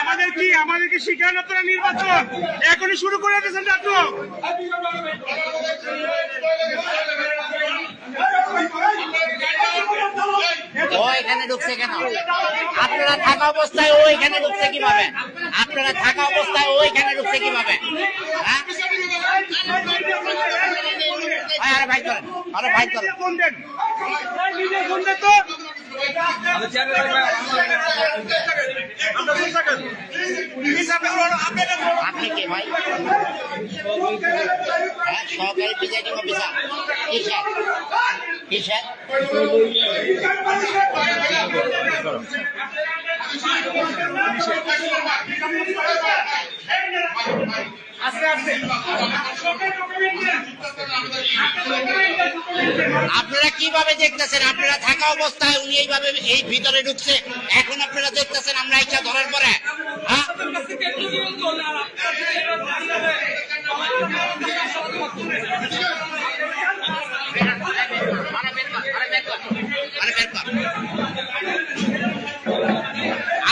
আমাদের কি? আমাদের কি শিখান আপনারা নির্বাচন? এখনই শুরু করে দিয়েছেন ঢুকছে কেন? আপনারা থাকা অবস্থায় ও এখানে ঢুকছে কীভাবে? আপনারা থাকা অবস্থায় ও এখানে ঢুকছে কীভাবে? হ্যাঁ আয়, আরে ভাই করেন আরে ভাই করেন আপনি কে ভাই? হ্যাঁ সহকারী প্রিজাইডিং অফিসার। কিসের কিসের আস্তে আস্তে আপনারা কীভাবে দেখতেছেন? আপনারা থাকা অবস্থায় উনি এইভাবে এই ভিতরে ঢুকছে। এখন আপনারা দেখতেছেন আমরা ইচ্ছা ধরার পরে। হ্যাঁ।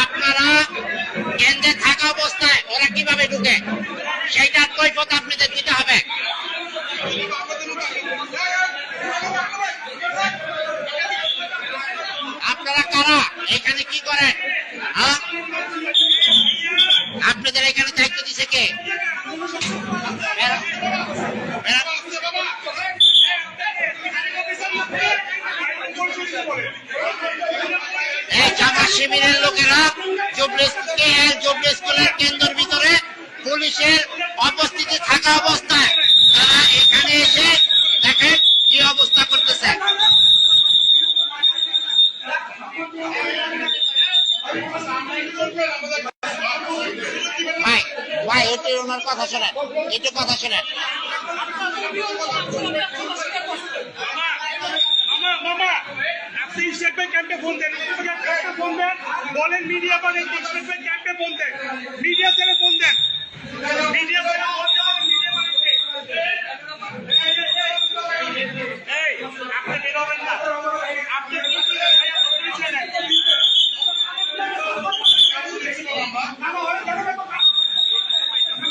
আপনারা কেন্দ্রে থাকা অবস্থায় ওরা কীভাবে ঢুকে? আপনাদের দিতে হবে। আপনারা কারা? এখানে কি করেন? হ্যাঁ? আপনাদের এখানে দায়িত্ব দিছে কে? শিবিরের লোকেরা জুবলি জুবলি স্কুলের কেন্দ্রের ভিতরে পুলিশের উপস্থিতি থাকা অবস্থায় তারা এখানে এসে দেখেন কি অবস্থা করতেছে। ভাই ভাই ওনার কথা কথা দেন। বলেন মিডিয়া বলেন দেন মিডিয়া সেলে ফোন দেন মিডিয়া সেলে ফোন দেন মিডিয়া বলেন এই আপনি বেরোবেন না আপনি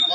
ওদের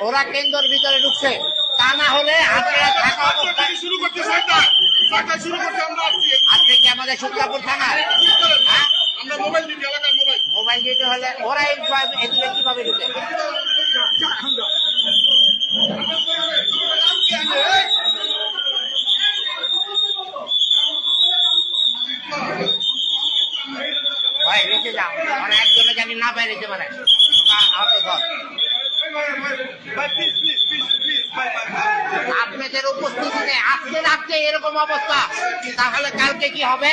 ওরা কেন্দ্রের ভিতরে ঢুকছে। তা না হলে আপনারা থাকা অবস্থায় শুরু করতে ছয়টা ছয়টা শুরু করতে আমরা আসছি। কি আমাদের শুক্লাপুর থানা? হ্যাঁ আমরা মোবাইল এলাকার মোবাইল মোবাইল দিতে হলে ওরা কীভাবে ঢুকে? ভাই নিচে যাও। মানে একজনে জানি না বাইরে পারে আ- আমাকে ধর আপনাদের উপস্থিতিতে আজকে রাত্রে এরকম অবস্থা। তাহলে কালকে কি হবে?